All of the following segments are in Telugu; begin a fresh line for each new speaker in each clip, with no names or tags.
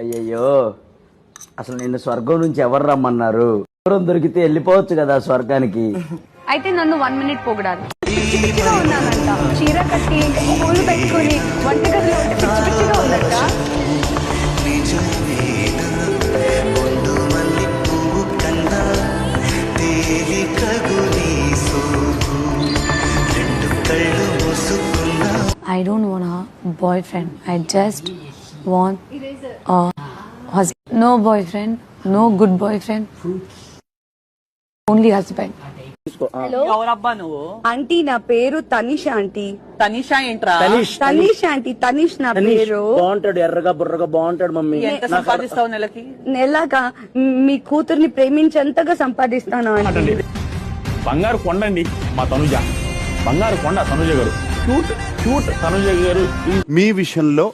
అయ్యయ్యో అసలు నిన్ను స్వర్గం నుంచి ఎవరు రమ్మన్నారు? దూరం దొరికితే వెళ్ళిపోవచ్చు కదా స్వర్గానికి.
అయితే నన్ను వన్ మినిట్ పొగడాలి. పిచ్చిగా ఉన్నానంట. చీర కట్టి పూలు పెట్టుకుని వంటగదిలో ఉంటే పిచ్చి పిచ్చిగా ఉందంట
I don't want a boyfriend. I just want a husband. No boyfriend, no good boyfriend. Only husband.
ఎవరబ్బా నువ్వు?
ఆంటీ నా పేరు తనిష్ ఆంటీ.
తనిషా ఏంట్రా?
తనిష్ ఆంటీ తనిష్ నా పేరు.
బాగుంటాడు ఎర్రగా బుర్రగా బాగుంటాడు మమ్మీ.
ఎంత సంపాదిస్తావు నెలకి?
నెలగా మీ కూతుర్ని ప్రేమించేంతగా సంపాదిస్తాను ఆంటీ.
బంగారు కొండండి మా తనుజ. బంగారు కొండ తనుజ గారు. క్యూట్ క్యూట్ తనుజ గారు.
మీ విషయంలో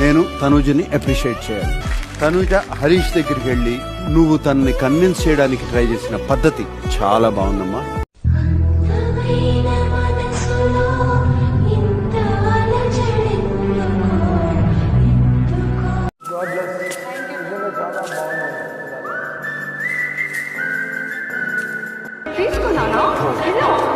నేను తనుజని అప్రిషియేట్ చేయాలి. తనుజ హరీష్ దగ్గరికి వెళ్ళి నువ్వు తనని కన్విన్స్ చేయడానికి ట్రై చేసిన పద్ధతి చాలా బాగుందమ్మా.
తీసుకున్నానా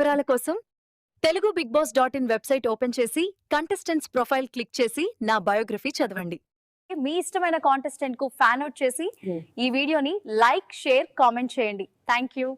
వివరాల కోసం Telugu Bigg Boss dot in website open చేసి కంటెస్టెంట్స్ ప్రొఫైల్ క్లిక్ చేసి నా బయోగ్రఫీ చదవండి.
మీ ఇష్టమైన కాంటెస్టెంట్కు ఫ్యాన్ అవుట్ చేసి ఈ వీడియోని లైక్ షేర్ కామెంట్ చేయండి. Thank you